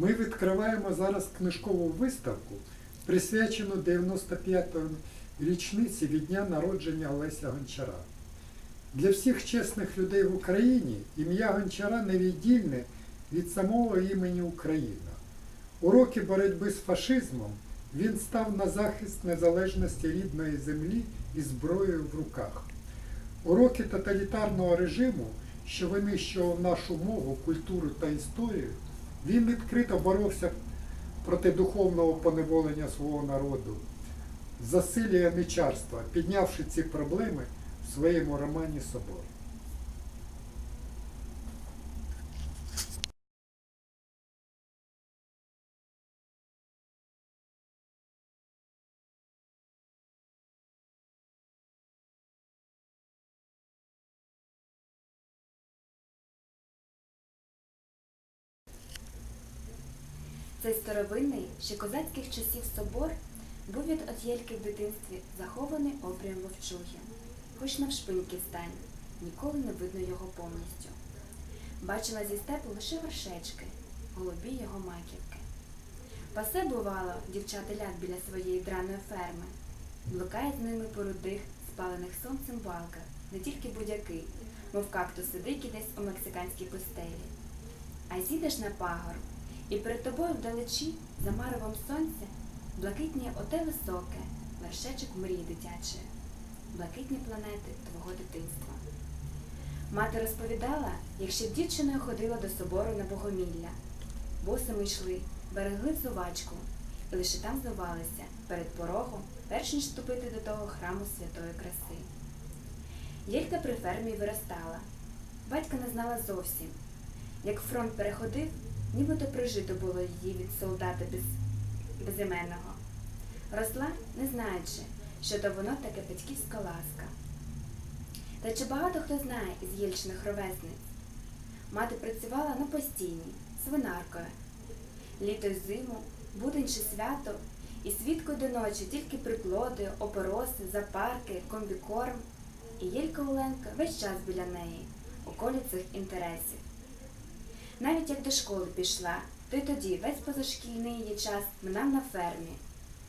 Ми відкриваємо зараз книжкову виставку, присвячену 95-ї річниці від дня народження Олеся Гончара. Для всіх чесних людей в Україні ім'я Гончара невіддільне від самого імені Україна. У роки боротьби з фашизмом він став на захист незалежності рідної землі із зброєю в руках. У роки тоталітарного режиму, що винищував нашу мову, культуру та історію, він відкрито боровся проти духовного поневолення свого народу, засилля нечарства, піднявши ці проблеми в своєму романі Собор. Цей старовинний ще козацьких часів собор був від Отєльки в дитинстві захований обрієм вовчухи. Хоч навшпиньки стань, ніколи не видно його повністю. Бачила зі степу лише вершечки, голубі його маківки. Пасе, бувало, дівчата біля своєї драної ферми, блукає з ними по рудих, спалених сонцем балках, не тільки будяки, мов кактуси дикі десь у мексиканській пустелі. А зійдеш на пагорб, і перед тобою вдалечі, за маревом сонця, блакитні оте високе, вершечок мрії дитячої, блакитні планети твого дитинства. Мати розповідала, як ще дівчиною ходила до собору на Богомілля. Босими йшли, берегли взувачку, і лише там здавалися перед порогом, перш ніж вступити до того храму святої краси. Єлька при фермі виростала. Батька не знала зовсім. Як фронт переходив, нібито прижито було її від солдата без, безіменного. Росла, не знаючи, що то воно таке батьківська ласка. Та чи багато хто знає із Єльчиних ровесниць? Мати працювала на постійній, свинаркою. Літо й зиму, будень чи свято, і свідкою до ночі тільки приплоди, опороси, запарки, комбікорм. І Єлька Оленка весь час біля неї, у цих інтересів. Навіть як до школи пішла, то й тоді весь позашкільний її час минав на фермі.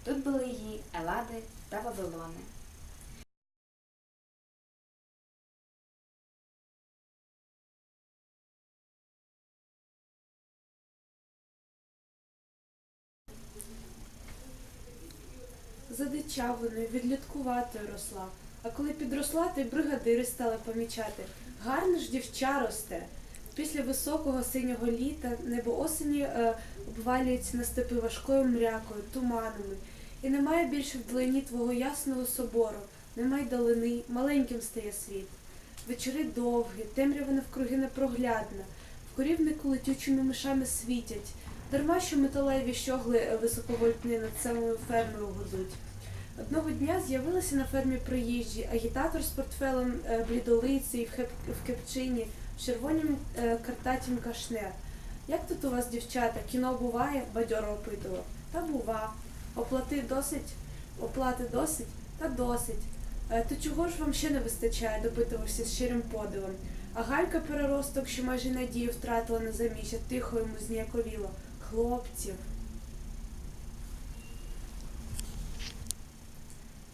Тут були її Елади та Вавилони. Задичавленою, відлюдкуватою росла. А коли підросла, то й бригадири стали помічати. Гарно ж дівча росте. Після високого синього літа небо осені е, обвалюється на степи важкою мрякою, туманами. І немає більше вдалині твого ясного собору, немає далини, маленьким стає світ. Вечори довгі, темрява навкруги непроглядна, в корівнику летючими мишами світять, дарма що металеві щогли е, високовольтні над самою фермою гудуть. Одного дня з'явилися на фермі приїжджі, агітатор з портфелем е, блідолиций в, хеп, в кепчині, в червонім е, картатім кашне. Як тут у вас, дівчата, кіно буває? бадьоро опитував. Та бува. Оплати досить? Оплати досить? Та досить. «Е, То чого ж вам ще не вистачає? допитувався з щирим подивом. А Галька переросток, що майже надію втратила на заміжжя, тихо йому зніяковіло. Хлопців.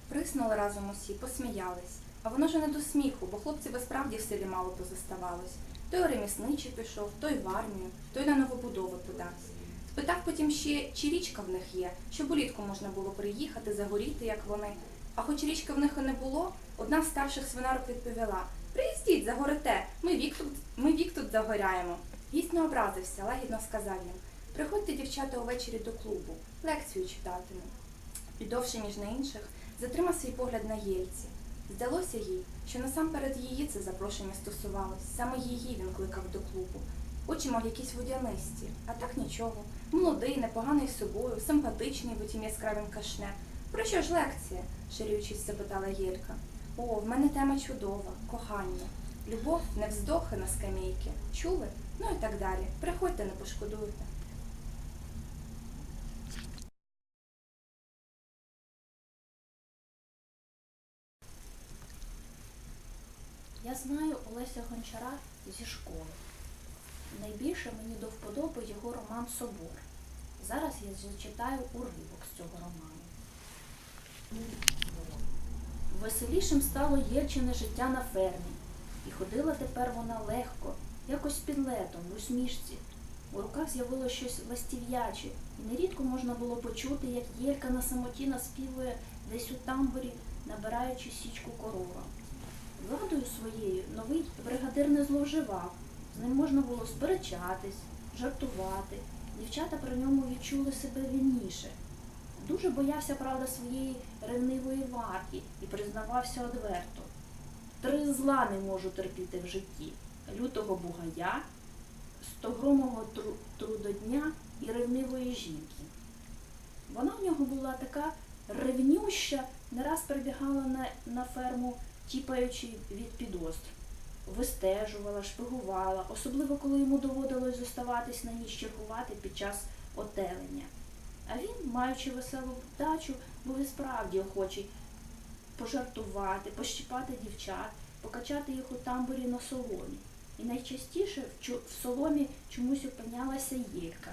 Приснули разом усі, посміялись. А воно ж не до сміху, бо хлопців справді в селі мало позаставалось. Той у ремісничий пішов, той в армію, той на новобудови подався. Спитав потім ще, чи річка в них є, щоб улітку можна було приїхати, загоріти, як вони. А хоч річки в них і не було, одна з старших свинарок відповіла Приїздіть, загорите, ми вік тут, ми вік тут загоряємо. Гість не образився, лагідно сказав їм Приходьте, дівчата, увечері до клубу, лекцію читатиму. І довше, ніж на інших, затримав свій погляд на Єльці. Здалося їй, що насамперед її це запрошення стосувалось. Саме її він кликав до клубу. Очі мав якісь водянисті, а так нічого. Молодий, непоганий собою, симпатичний в отім яскравим кашне. Про що ж лекція? ширюючись, запитала Єлька. О, в мене тема чудова, кохання. Любов не вздохи на скамейки. Чули? Ну і так далі. Приходьте, не пошкодуйте. Я знаю Олеся Гончара зі школи. найбільше мені до вподоби його роман Собор. Зараз я зачитаю уривок з цього роману. Веселішим стало Єльчине життя на фермі, і ходила тепер вона легко, якось під летом, в усмішці. У руках з'явилося щось ластів'яче, і нерідко можна було почути, як Єлька на самоті наспівує десь у тамбурі, набираючи січку корова. Владою своєю новий бригадир не зловживав. З ним можна було сперечатись, жартувати. Дівчата при ньому відчули себе вільніше. Дуже боявся, правда, своєї ревнивої варки і признавався одверто. Три зла не можу терпіти в житті лютого бугая, стогромого тру- трудодня і ревнивої жінки. Вона в нього була така ревнюща, не раз прибігала на, на ферму, тіпаючи від підозр. Вистежувала, шпигувала, особливо коли йому доводилось зоставатись на ніч чергувати під час отелення. А він, маючи веселу вдачу, був і справді охочий пожартувати, пощипати дівчат, покачати їх у тамбурі на соломі. І найчастіше в соломі чомусь опинялася Єлька.